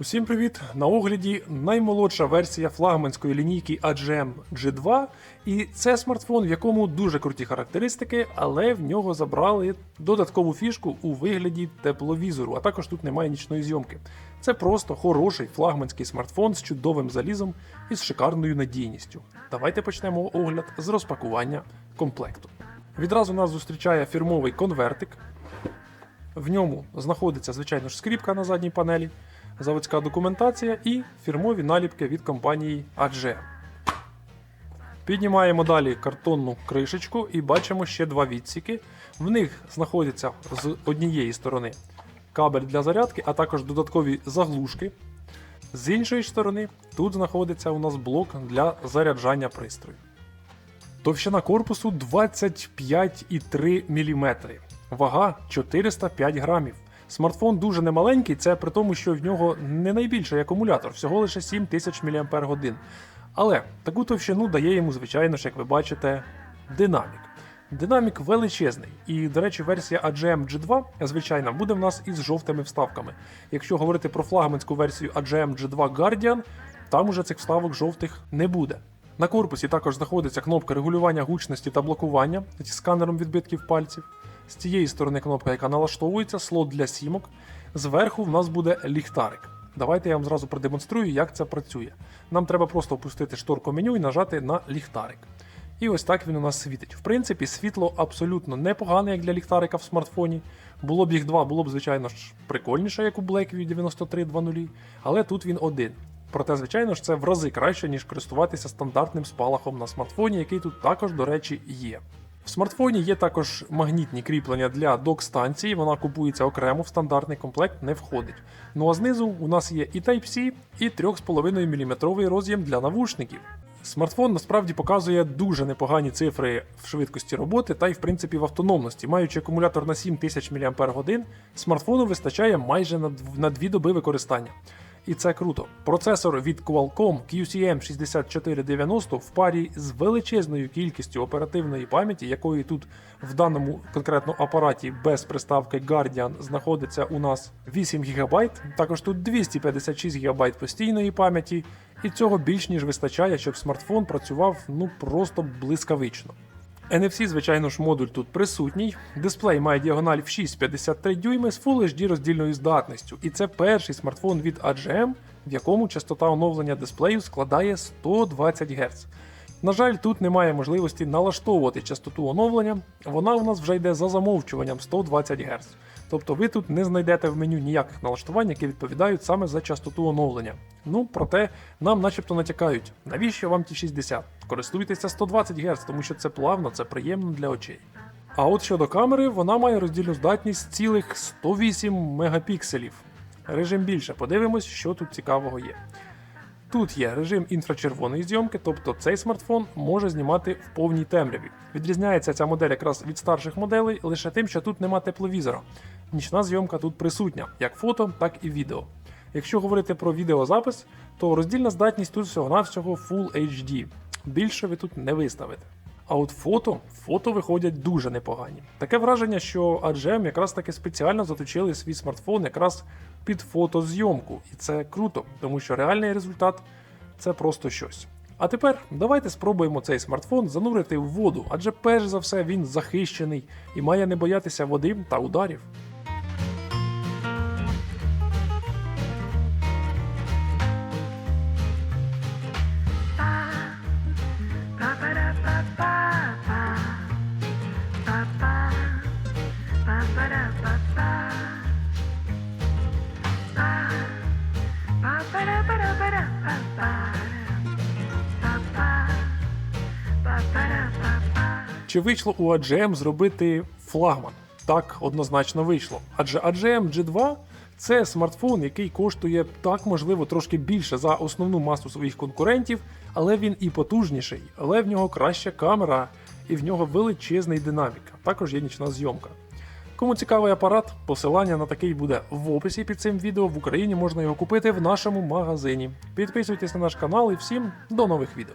Усім привіт! На огляді наймолодша версія флагманської лінійки AGM G2. І це смартфон, в якому дуже круті характеристики, але в нього забрали додаткову фішку у вигляді тепловізору, а також тут немає нічної зйомки. Це просто хороший флагманський смартфон з чудовим залізом і з шикарною надійністю. Давайте почнемо огляд з розпакування комплекту. Відразу нас зустрічає фірмовий конвертик. В ньому знаходиться, звичайно ж, скріпка на задній панелі, заводська документація і фірмові наліпки від компанії AGM. Піднімаємо далі картонну кришечку і бачимо ще два відсіки. В них знаходяться з однієї сторони кабель для зарядки, а також додаткові заглушки. З іншої сторони, тут знаходиться у нас блок для заряджання пристрою. Товщина корпусу 25,3 мм. Вага 405 грамів. Смартфон дуже немаленький, це при тому, що в нього не найбільший акумулятор, всього лише 7000 мАч. Але таку товщину дає йому, звичайно ж, як ви бачите, динамік. Динамік величезний, і, до речі, версія AGM G2, звичайно, буде в нас із жовтими вставками. Якщо говорити про флагманську версію AGM G2 Guardian, там уже цих вставок жовтих не буде. На корпусі також знаходиться кнопка регулювання гучності та блокування зі сканером відбитків пальців. З цієї сторони кнопка, яка налаштовується, слот для сімок. Зверху в нас буде ліхтарик. Давайте я вам зразу продемонструю, як це працює. Нам треба просто опустити шторку меню і нажати на ліхтарик. І ось так він у нас світить. В принципі, світло абсолютно непогане, як для ліхтарика в смартфоні. Було б їх два, було б, звичайно ж, прикольніше, як у Blackview 9320, але тут він один. Проте, звичайно ж, це в рази краще, ніж користуватися стандартним спалахом на смартфоні, який тут також, до речі, є. В смартфоні є також магнітні кріплення для док-станції, вона купується окремо, в стандартний комплект не входить. Ну а знизу у нас є і Type-C, і 3,5 мм роз'єм для навушників. Смартфон насправді показує дуже непогані цифри в швидкості роботи та й в принципі в автономності. Маючи акумулятор на 7000 мАч, смартфону вистачає майже на дв- 2 доби використання. І це круто. Процесор від Qualcomm QCM6490 в парі з величезною кількістю оперативної пам'яті, якої тут в даному конкретно апараті без приставки Guardian знаходиться у нас 8 ГБ, також тут 256 ГБ постійної пам'яті, і цього більш ніж вистачає, щоб смартфон працював ну просто блискавично. NFC, звичайно ж, модуль тут присутній. Дисплей має діагональ в 6,53 дюйми з Full HD роздільною здатністю. І це перший смартфон від AGM, в якому частота оновлення дисплею складає 120 Гц. На жаль, тут немає можливості налаштовувати частоту оновлення, вона у нас вже йде за замовчуванням 120 Гц. Тобто ви тут не знайдете в меню ніяких налаштувань, які відповідають саме за частоту оновлення. Ну, проте нам начебто натякають, навіщо вам ті 60? Користуйтеся 120 Гц, тому що це плавно, це приємно для очей. А от щодо камери, вона має роздільну здатність цілих 108 мегапікселів. Режим більше. Подивимось, що тут цікавого є. Тут є режим інфрачервоної зйомки, тобто цей смартфон може знімати в повній темряві. Відрізняється ця модель якраз від старших моделей лише тим, що тут нема тепловізора. Нічна зйомка тут присутня, як фото, так і відео. Якщо говорити про відеозапис, то роздільна здатність тут всього-навсього Full HD. Більше ви тут не виставите. А от фото, фото виходять дуже непогані. Таке враження, що AGM якраз таки спеціально заточили свій смартфон якраз під фотозйомку. І це круто, тому що реальний результат це просто щось. А тепер давайте спробуємо цей смартфон занурити в воду, адже перш за все він захищений і має не боятися води та ударів. Чи вийшло у AGM зробити флагман? Так, однозначно вийшло. Адже AGM G2 це смартфон, який коштує так, можливо, трошки більше за основну масу своїх конкурентів, але він і потужніший, але в нього краща камера, і в нього величезний динамік, також є нічна зйомка. Кому цікавий апарат, посилання на такий буде в описі під цим відео. В Україні можна його купити в нашому магазині. Підписуйтесь на наш канал і всім до нових відео.